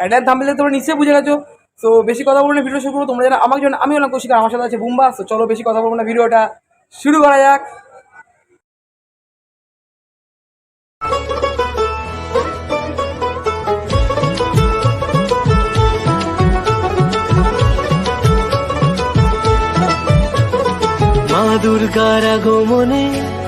Title থাম্বেলে তোমরা নিশ্চয়ই বুঝে গেছো। তো বেশি কথা বলব না ভিডিও শুরু করব। তোমরা জানো আমাকে জন্য আমি অনেক খুশি আমার সাথে আছে বুম্বা তো চলো বেশি কথা বলব না, ভিডিওটা শুরু করা যাক। দুর্গার আগমনে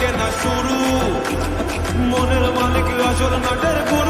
পাকনা না শুরু। মনের মালিক আসল নাটের গুরু।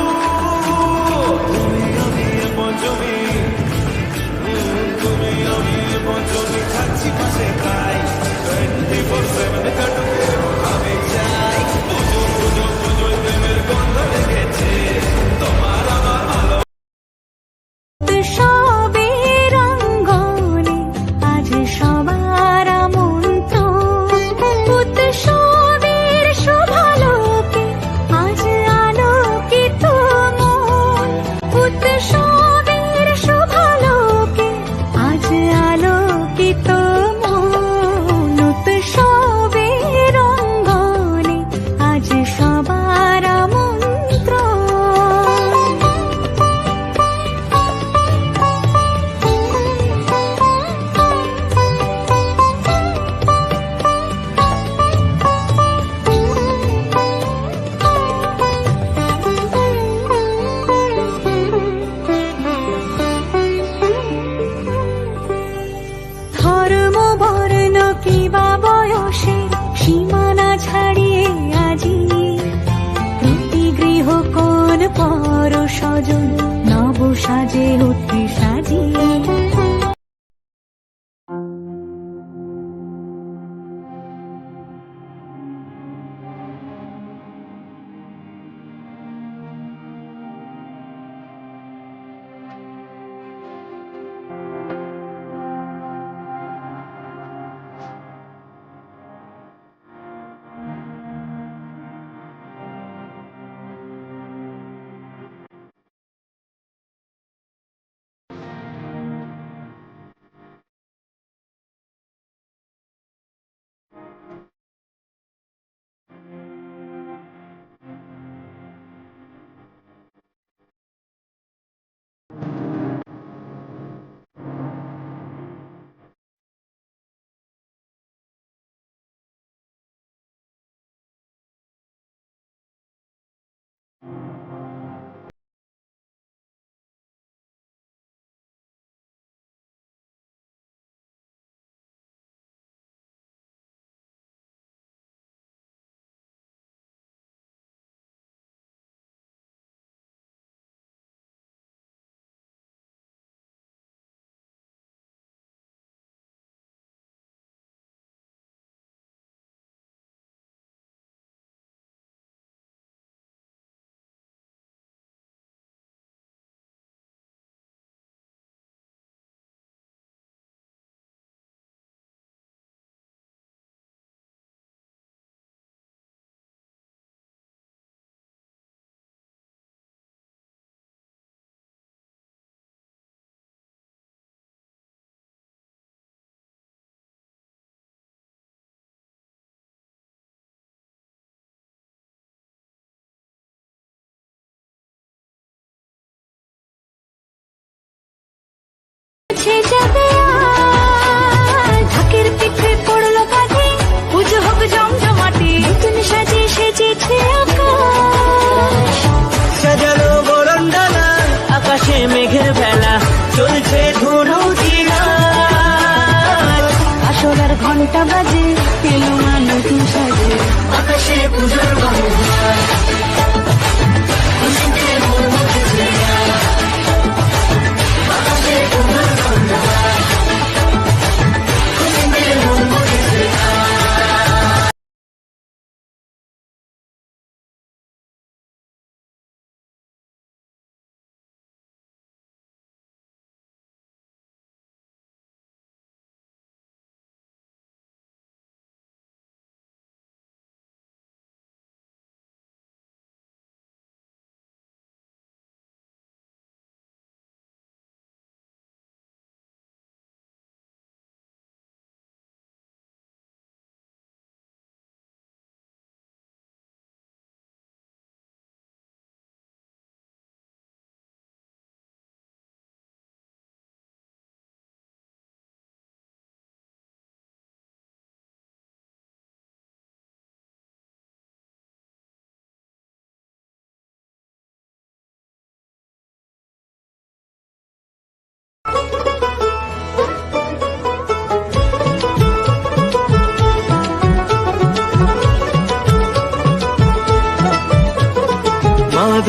সাজে ঘণ্টা বাজে এলো মানুষ সাজে আকাশে পুজোর বাহুঘর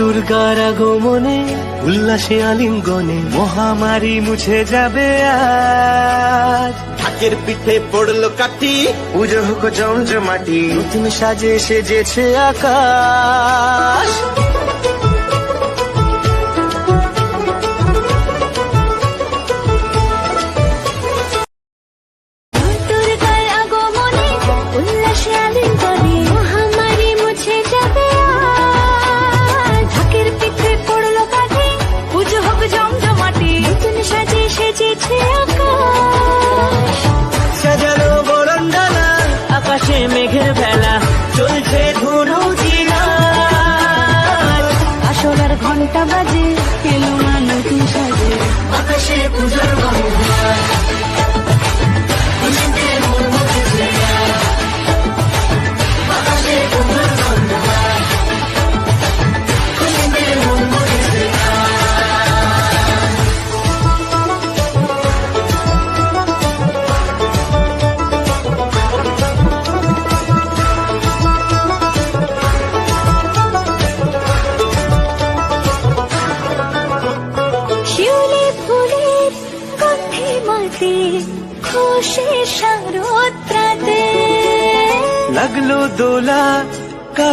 দুর্গার আগমনে উল্লাসে আলিঙ্গনে মহামারী মুছে যাবে আজ। ঢাকের পিঠে পড়ল কাটি পুজো হোক জমজমাটি নতুন সাজে সেজেছে আকাশ। দুর্গার আগমনে উল্লাসে আলিঙ্গনে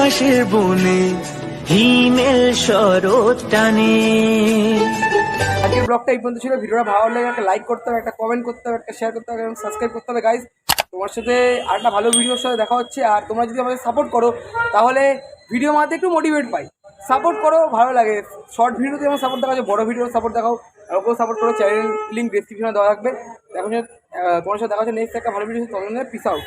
কাশের বনে, হিমেল শরৎ টানে। আজকের ব্লগটা এই পর্যন্ত ছিল। ভিডিওটা ভালো লাগলে একটা লাইক করতে হবে, একটা কমেন্ট করতে হবে, একটা শেয়ার করতে হবে এবং সাবস্ক্রাইব করতে হবে। গাইজ তোমার সাথে আরেকটা ভালো ভিডিওর সাথে দেখা হচ্ছে। আর তোমরা যদি আমাদের সাপোর্ট করো, তাহলে ভিডিও মাঝে একটু মোটিভেট পাই। সাপোর্ট করো, ভালো লাগে। শর্ট ভিডিওতে যেমন সাপোর্ট দেখা যায় বড় ভিডিও সাপোর্ট দেখাও। ওকেও সাপোর্ট করো চ্যানেল লিঙ্ক ডিসক্রিপশনে দেওয়া থাকবে। এখন তোমার সাথে দেখা হচ্ছে নেক্সট একটা ভালো ভিডিও তখন পিস আউট